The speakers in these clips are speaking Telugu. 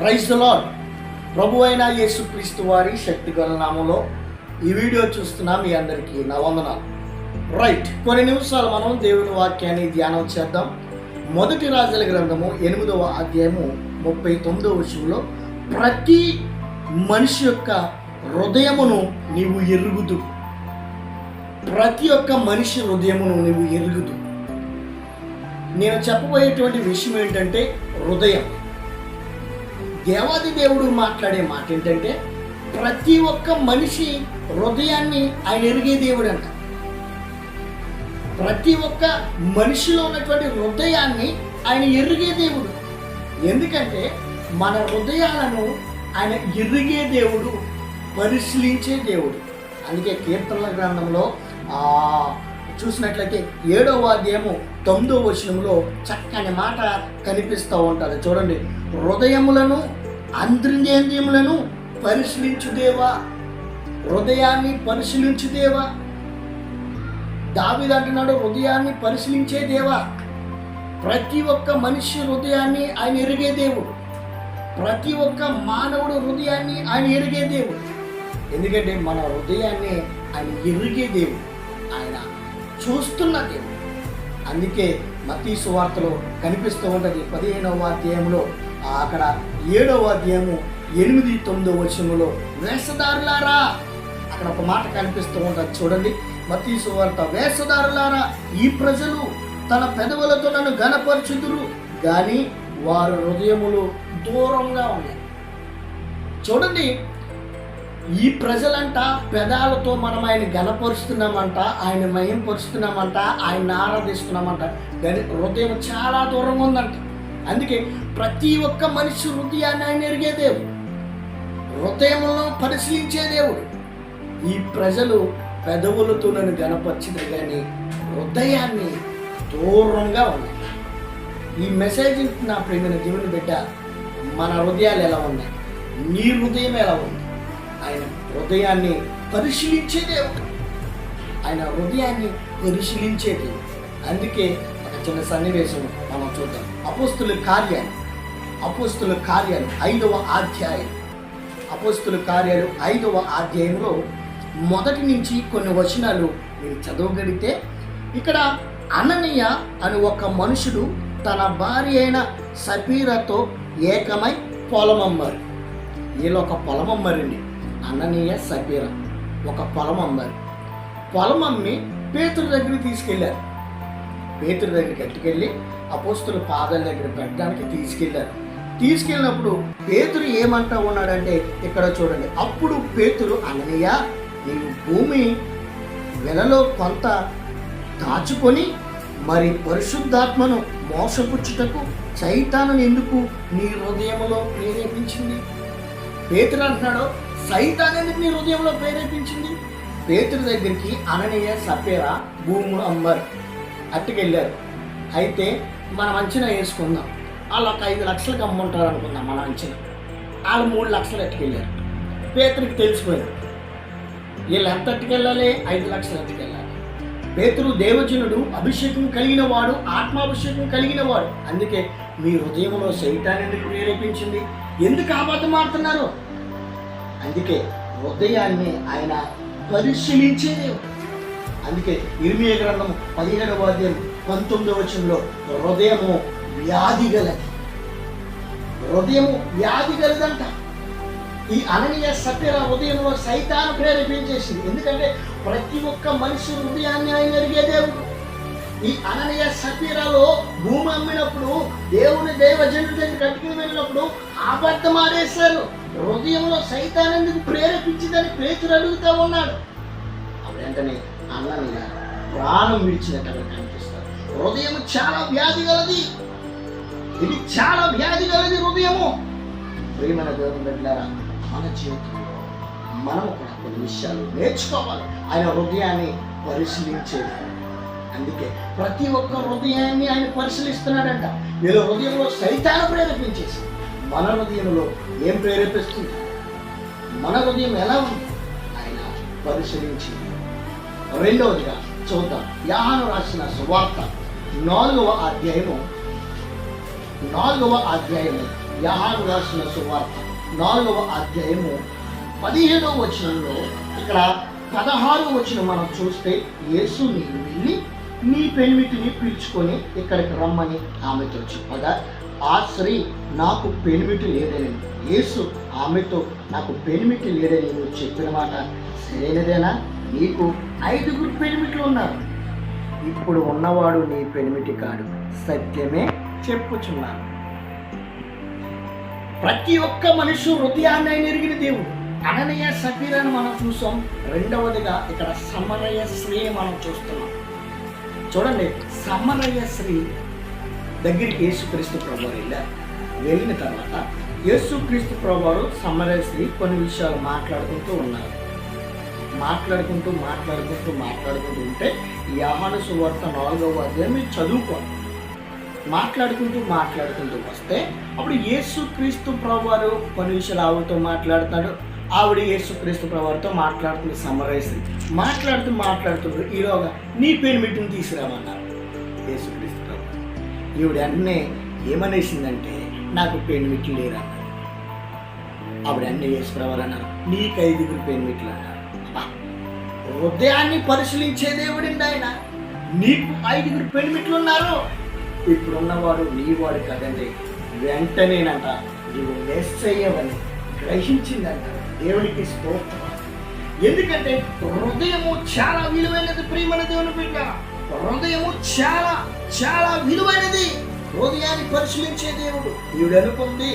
ప్రైజ్ లాడ్ ప్రభు అయిన యేసుక్రీస్తు వారి శక్తిగల నామంలో ఈ వీడియో చూస్తున్న మీ అందరికీ నా వందనాలు. రైట్ కొన్ని నిమిషాలు మనం దేవుని వాక్యాన్ని ధ్యానం చేద్దాం. మొదటి రాజుల గ్రంథము ఎనిమిదవ అధ్యాయము ముప్పై తొమ్మిదవ విషయంలో ప్రతి మనిషి యొక్క హృదయమును నీవు ఎరుగుదు. ప్రతి ఒక్క మనిషి హృదయమును నీవు ఎరుగుదు. నేను చెప్పబోయేటువంటి విషయం ఏంటంటే హృదయం. దేవాది దేవుడు మాట్లాడే మాట ఏంటంటే ప్రతి ఒక్క మనిషి హృదయాన్ని ఆయన ఎరిగే దేవుడు అంట ప్రతి ఒక్క మనిషిలో ఉన్నటువంటి హృదయాన్ని ఆయన ఎరిగే దేవుడు. ఎందుకంటే మన హృదయాలను ఆయన ఎరిగే దేవుడు పరిశీలించే దేవుడు. అందుకే కీర్తనల గ్రంథంలో ఆ చూసినట్లయితే ఏడవ అధ్యాయము తొమ్మిదో వచనంలో చక్కని మాట కనిపిస్తూ ఉంటుంది. చూడండి. హృదయములను అంతరింద్రియములను పరిశీలించుదేవా హృదయాన్ని పరిశీలించుదేవా దావిది అంటున్నాడు హృదయాన్ని పరిశీలించే దేవా. ప్రతి ఒక్క మనిషి హృదయాన్ని ఆయన ఎరిగే దేవుడు. ప్రతి ఒక్క మానవుడు హృదయాన్ని ఆయన ఎరిగే దేవుడు. ఎందుకంటే మన హృదయాన్ని ఆయన ఎరిగే దేవుడు. చూస్తున్న దేవుడు అందుకే మతీ సువార్తలో కనిపిస్తూ ఉంటుంది పదిహేనవ అధ్యాయంలో. అక్కడ ఏడవ అధ్యాయము ఎనిమిది తొమ్మిదవ వచనంలో వేషధారులారా అక్కడ ఒక మాట కనిపిస్తూ ఉంటుంది చూడండి. మతీ సువార్త వేషధారులారా ఈ ప్రజలు తన పెదవులతో నన్ను గనపరచుదురు కానీ వారి హృదయములు దూరంగా ఉన్నాయి. చూడండి ఈ ప్రజలంట పెదాలతో మనం ఆయన గణపరుస్తున్నామంట ఆయన మయంపరుస్తున్నామంట ఆయన ఆరాధిస్తున్నామంట. దాని హృదయం చాలా దూరంగా ఉందంట. అందుకే ప్రతి ఒక్క మనిషి హృదయాన్ని ఆయన ఎరిగే దేవుడు. హృదయంలో పరిశీలించే దేవుడు. ఈ ప్రజలు పెదవులతో నన్ను గనపరిచింది కానీ హృదయాన్ని దూరంగా ఉంది. ఈ మెసేజ్ నా ప్రేమైన జీవన బిడ్డ మన హృదయాలు ఎలా ఉన్నాయి? నీ హృదయం ఎలా ఉంది? ఆయన హృదయాన్ని పరిశీలించే దేవుడు ఆయన హృదయాన్ని పరిశీలించే దేవుడు అందుకే ఒక చిన్న సన్నివేశం మనం చూద్దాం. అపోస్తుల కార్యాలు. అపోస్తుల కార్యాలు ఐదవ అధ్యాయం. అపోస్తుల కార్యాలు ఐదవ అధ్యాయంలో మొదటి నుంచి కొన్ని వచనాలు మీరు చదవగలిగితే ఇక్కడ అననీయ అని ఒక మనుషుడు తన భార్య అయిన సపీరతో ఏకమై పొలమమ్మారు. వీళ్ళు ఒక పొలమమ్మారండి. అననీయ సపీర ఒక పొలం అమ్మారు. పొలం అమ్మి పేతురు దగ్గరికి తీసుకెళ్ళారు. పేతురు దగ్గరికి ఎట్టుకెళ్ళి అపోస్తుల పాదాల దగ్గర పెట్టడానికి తీసుకెళ్ళారు. తీసుకెళ్ళినప్పుడు పేతురు ఏమంటా ఉన్నాడంటే ఇక్కడ చూడండి అప్పుడు పేతురు అననీయ నీవు భూమి వెలలో కొంత దాచుకొని మరి పరిశుద్ధాత్మను మోసపుచ్చుటకు చైతాను ఎందుకు నీ హృదయంలో ప్రేరేపించింది? పేతురు అంటున్నాడు సైతాన్ అనేది నీ హృదయంలో ప్రేరేపించింది? పేతుడి దగ్గరికి అననీయ సపేరా భూములు అంబర్ అట్టుకెళ్ళారు. అయితే మనం అంచనా వేసుకుందాం. వాళ్ళు ఒక ఐదు లక్షలకు అమ్ముంటారు అనుకుందాం మన అంచనా. వాళ్ళు మూడు లక్షలు ఎట్టుకెళ్ళారు. పేతుడికి తెలిసిపోయింది. వీళ్ళు ఎంత ఎట్టుకెళ్ళాలి ఐదు లక్షలు ఎట్టుకెళ్ళాలి పేతురు దేవజనుడు అభిషేకం కలిగిన వాడు ఆత్మాభిషేకం కలిగిన వాడు అందుకే మీ హృదయంలో సైతాన్ని ఎందుకు ప్రేరేపించింది? ఎందుకు అబద్ధం ఆడుతున్నారు? అందుకే హృదయాన్ని ఆయన పరిశీలించే. దేవుడు అందుకే ఇర్మియ గ్రంథం పదిహేడవ అధ్యాయం పంతొమ్మిదవ వచనంలో హృదయము వ్యాధి గలది. హృదయము వ్యాధి గలదంట. ఈ అననీయ సత్యర హృదయంలో సైతాన్ని ప్రేరేపించేసింది. ఎందుకంటే ప్రతి ఒక్క మనిషి హృదయాన్ని ఆయన ఎరిగే దేవుడు. ఈ అననీయ సత్యరాలో భూమి అమ్మినప్పుడు దేవుని దైవజనుడి దగ్గర కట్టుకుని వెళ్ళినప్పుడు అబద్ధం ఆడేశారు హృదయంలో సైతానందుకు ప్రేరేపించిందని ప్రేతుడు అడుగుతా ఉన్నాడు? అప్పుడు వెంటనే అన్నయ్య ప్రాణం విడిచినట్టు అక్కడ కనిపిస్తారు హృదయం చాలా వ్యాధి గలది. ఇది చాలా వ్యాధి గలది హృదయము. ప్రేమన దేవుని బిడ్డలారా మన జీవితంలో మనం కూడా కొన్ని విషయాలు నేర్చుకోవాలి. ఆయన హృదయాన్ని పరిశీలించేది. అందుకే ప్రతి ఒక్క హృదయాన్ని ఆయన పరిశీలిస్తున్నాడంట. మీరు హృదయంలో సైతాన్ని ప్రేరేపించేసి మన హృదయంలో ఏం ప్రేరేపిస్తుంది? మన హృదయం ఎలా ఉంది? ఆయన పరిశీలించి రెండవదిగా చూద్దాం. యాహను రాసిన సువార్త నాలుగవ అధ్యాయము. నాలుగవ అధ్యాయము. యాహాను రాసిన సువార్త నాలుగవ అధ్యాయము. పదిహేడవ వచనంలో ఇక్కడ పదహారు వచనం మనం చూస్తే యేసు వెళ్ళి నీ పెనిమిటిని పిలుచుకొని ఇక్కడికి రమ్మని ఆమెతో చెప్పగా ఆ స్త్రీ నాకు పెనిమిటి లేదని. యేసు ఆమెతో నాకు పెనిమిటి లేదని నువ్వు చెప్పిన మాట సరైనదేనా? నీకు ఐదుగురు పెనిమిట్లు ఉన్నారు. ఇప్పుడు ఉన్నవాడు నీ పెనిమిటి కాడు. సత్యమే చెప్పుచున్నాను. ప్రతి ఒక్క మనిషి హృదయాన్ని ఎరిగిన దేవుడు. అననీయ సఫీరాను మనం చూసాం. రెండవదిగా ఇక్కడ సమరయ శ్రీ మనం చూస్తున్నాం. చూడండి సమరయ శ్రీ దగ్గరికి యేసుక్రీస్తు ప్రభువారు వెళ్ళారు. వెళ్ళిన తర్వాత యేసుక్రీస్తు ప్రభువారు సమరయ కొన్ని విషయాలు మాట్లాడుకుంటూ ఉన్నారు. మాట్లాడుకుంటూ మాట్లాడుకుంటూ మాట్లాడుకుంటూ ఉంటే ఈ సువార్త నాలుగవ అధ్యాయం మీరు చదువుకోండి. మాట్లాడుకుంటూ మాట్లాడుకుంటూ వస్తే అప్పుడు యేసుక్రీస్తు ప్రభువారు కొన్ని విషయాలు ఆవిడతో మాట్లాడుతాడు ఆవిడ యేసుక్రీస్తు ప్రభువారితో మాట్లాడుతుంది సమరేసి మాట్లాడుతూ మాట్లాడుతుంటారు ఈలోగా నీ పేరు మీటిని తీసుకురామన్నారు. యేసుక్రీస్తు ప్రభు ఈవిడ అన్నే ఏమనేసిందంటే నాకు పెన్మిట్లు లేరు అన్నారు ఆవిడ అన్నీ యేసుప్రభు అన్నారు నీకు ఐదుగురు పెన్మిట్లు అన్నారు హృదయాన్ని పరిశీలించే దేవుడిండి ఆయన నీకు ఐదుగురు పెన్మిట్లు ఉన్నారు. ఇప్పుడున్నవాడు నీవాడు కదండి. వెంటనేనంట నీవు మెస్సయ్యవని గ్రహించిందంట. దేవునికి స్తోత్రం. ఎందుకంటే హృదయము చాలా విలువైనది ప్రియమైన దేవుని బిడ్డ. హృదయము చాలా చాలా విలువైనది. హృదయాన్ని పరిశీలించే దేవుడు ఈవిడ అనుకుంది.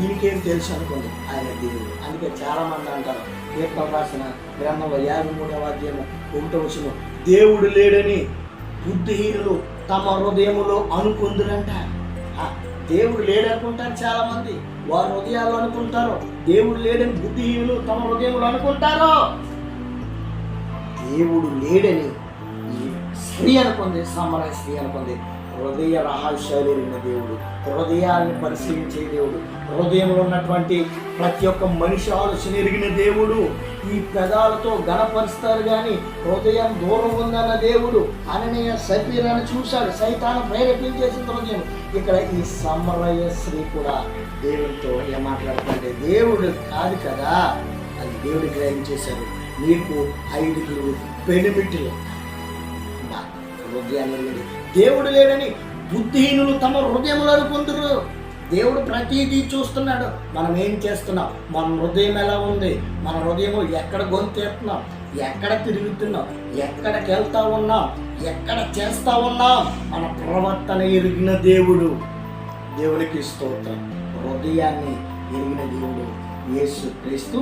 ఈయనకేం తెలుసు అనుకుంది. ఆయన దేవుడు. అందుకే చాలా మంది అంటారు కీర్తన రాసిన గ్రంథంలో యాభై మూడవ అధ్యాయం ఒకటో వచ్చిన దేవుడు లేడని బుద్ధిహీనులు తమ హృదయములో అనుకుందురంట. దేవుడు లేడనుకుంటారు చాలా మంది వారి హృదయాలు అనుకుంటారు. దేవుడు లేడని బుద్ధిహీనులు తమ హృదయములు అనుకుంటారు. దేవుడు లేడని స్త్రీ అనుకుంది సమరయ స్త్రీ అనుకుంది హృదయ రహస్యాలు ఎరిగిన దేవుడు హృదయాన్ని పరిశీలించే దేవుడు హృదయంలో ఉన్నటువంటి ప్రతి ఒక్క మనిషి ఆలోచన ఎరిగిన దేవుడు ఈ పెదాలతో గణపరుస్తారు కానీ హృదయం దూరం ఉందన్న దేవుడు అననీయ శరీరాన్ని చూశాడు సైతాన్ని ప్రేరేపించేసిన హృదయం. ఇక్కడ ఈ సమరయ స్త్రీ కూడా దేవుడితో ఏం మాట్లాడుతుంటే దేవుడు కాదు కదా అది దేవుడు గ్రహించేశాడు. నీకు ఐదుగురు పెనిమిటిలు హృదయాన్ని ఎరిగింది. దేవుడు లేడని బుద్ధిహీనులు తమ హృదయములు అనుకుందరు దేవుడు ప్రతిదీ చూస్తున్నాడు. మనం ఏం చేస్తున్నాం? మన హృదయం ఎలా ఉంది? మన హృదయం ఎక్కడ గొంతెత్తున్నాం? ఎక్కడ తిరుగుతున్నాం? ఎక్కడికి వెళ్తా ఉన్నాం? ఎక్కడ చేస్తా ఉన్నాం? మన ప్రవర్తన ఎరిగిన దేవుడు. దేవునికి స్తోత్రం. హృదయాన్ని ఎరిగిన దేవుడు యేసు క్రీస్తు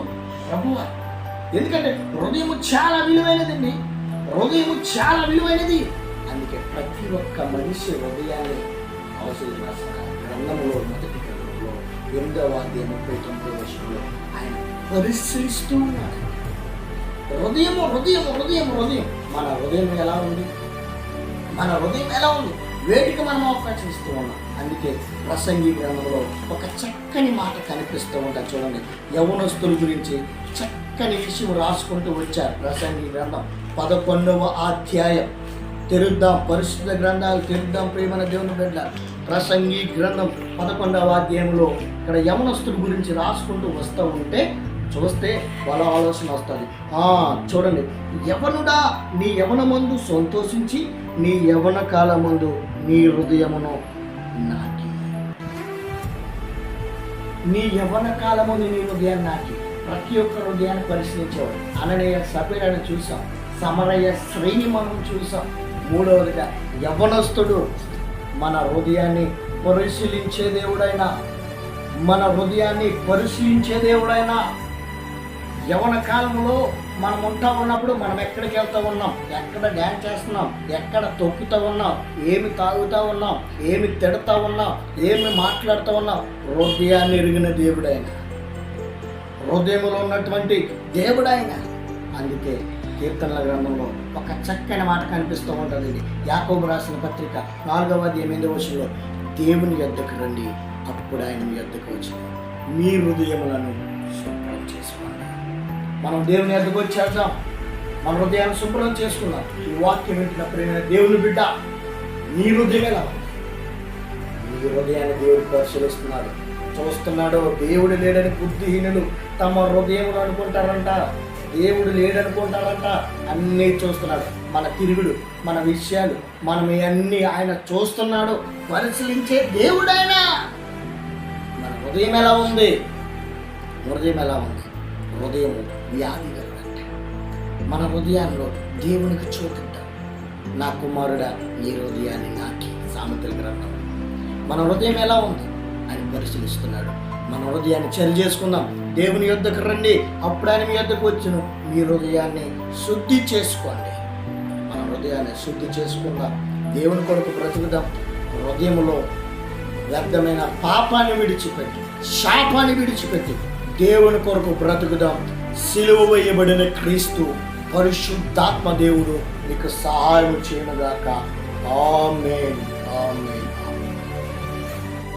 ప్రభువ. ఎందుకంటే హృదయం చాలా విలువైనదండి. హృదయం చాలా విలువైనది. ప్రతి ఒక్క మనిషి హృదయాన్ని అవసరం రాసిన గ్రంథంలో మొదటి గ్రంథంలో ఎనిమిదవ అధ్యాయం ముప్పై తొమ్మిది వర్షంలో ఆయన పరిశీలిస్తూ ఉన్నాడు హృదయము హృదయం హృదయం హృదయం మన హృదయం ఎలా ఉంది మన హృదయం ఎలా ఉంది వేటికి మనం అవకాశం ఇస్తూ ఉన్నాం అందుకే ప్రసంగి గ్రంథంలో ఒక చక్కని మాట కనిపిస్తూ ఉంటాం చూడండి యవనస్తుల గురించి చక్కని విషయం రాసుకుంటూ వచ్చారు ప్రసంగి గ్రంథం పదకొండవ అధ్యాయం తెరుద్దాం పరిశుద్ధ గ్రంథాలు తెరుద్దాం ప్రేమన దేవుని బిడ్డ ప్రసంగి గ్రంథం పదకొండవ అధ్యాయంలో ఇక్కడ యవనస్తుల గురించి రాసుకుంటూ వస్తూ ఉంటే చూస్తే వాళ్ళ ఆలోచన వస్తుంది. చూడండి. యవనుడా నీ యవనమందు సంతోషించి నీ యవన కాలమందు నీ హృదయమును నాకి నీ యవన కాలముందు నీ హృదయాన్ని నాకి ప్రతి ఒక్క హృదయాన్ని పరిశీలించేవాడు అననీయ సపేరాన్ని చూసాం. సమరయ్య శ్రేణి మనం చూసాం. మూడవదిగా యవనస్తుడు మన హృదయాన్ని పరిశీలించే దేవుడైనా మన హృదయాన్ని పరిశీలించే దేవుడైనా యవన కాలంలో మనం ఉంటా ఉన్నప్పుడు మనం ఎక్కడికి వెళ్తూ ఉన్నాం? ఎక్కడ డ్యాన్స్ చేస్తున్నాం? ఎక్కడ తొక్కుతూ ఉన్నాం? ఏమి తాగుతూ ఉన్నాం? ఏమి తిడతా ఉన్నాం? ఏమి మాట్లాడుతూ ఉన్నాం? హృదయాన్ని ఎరిగిన దేవుడైన హృదయంలో ఉన్నటువంటి దేవుడైన. అందుకే కీర్తనల గ్రంథంలో ఒక చక్కని మాట కనిపిస్తూ ఉంటుంది. ఇది యాకోబు రాసిన పత్రిక నాలుగవ అధ్యాయం ఎనిమిదవ వర్షంలో దేవుని యొద్దకు రండి అప్పుడు ఆయన మీ యొద్దకు వచ్చి మీ హృదయములను శుభ్రం చేసుకోండి. మనం దేవుని ఎద్దకు వచ్చేద్దాం మన హృదయాన్ని శుభ్రం చేసుకుందాం. ఈ వాక్యం వింటున్నప్పుడు దేవుని బిడ్డ నీ హృదయం ఎలా నీ హృదయాన్ని దేవుడు పరిశీలిస్తున్నాడు. చూస్తున్నాడు దేవుడు లేడని బుద్ధిహీనులు తమ హృదయములు అనుకుంటారంట. దేవుడు లేడనుకుంటారంట అన్నీ చూస్తున్నాడు. మన తిరుగుడు మన విషయాలు మనం అన్నీ ఆయన చూస్తున్నాడు. పరిశీలించే దేవుడు మన హృదయం ఎలా ఉంది? హృదయం ఎలా ఉంది? హృదయం వ్యాధి కలదంట. మన హృదయాల్లో దేవునికి చూపిద్దాం నా కుమారుడా ఈ హృదయాన్ని నాకి సామెతల గ్రంథం. మన హృదయం ఎలా ఉంది? అని పరిశీలిస్తున్నాడు. మన హృదయాన్ని చరి చేసుకుందాం. దేవుని యొద్దకు రండి. అప్పుడు ఆయన మీ యొద్దకు వచ్చును. మీ హృదయాన్ని శుద్ధి చేసుకోండి. మన హృదయాన్ని శుద్ధి చేసుకుందాం. దేవుని కొరకు బ్రతుకుదాం. హృదయంలో వ్యర్థమైన పాపాన్ని విడిచిపెట్టి. శాపాన్ని విడిచిపెట్టి. దేవుని కొరకు బ్రతుకుదాం. సిలువ వేయబడిన క్రీస్తు పరిశుద్ధాత్మ దేవుడు నీకు సహాయం చేయనుగాక. ఆమెన్. ఆమెన్.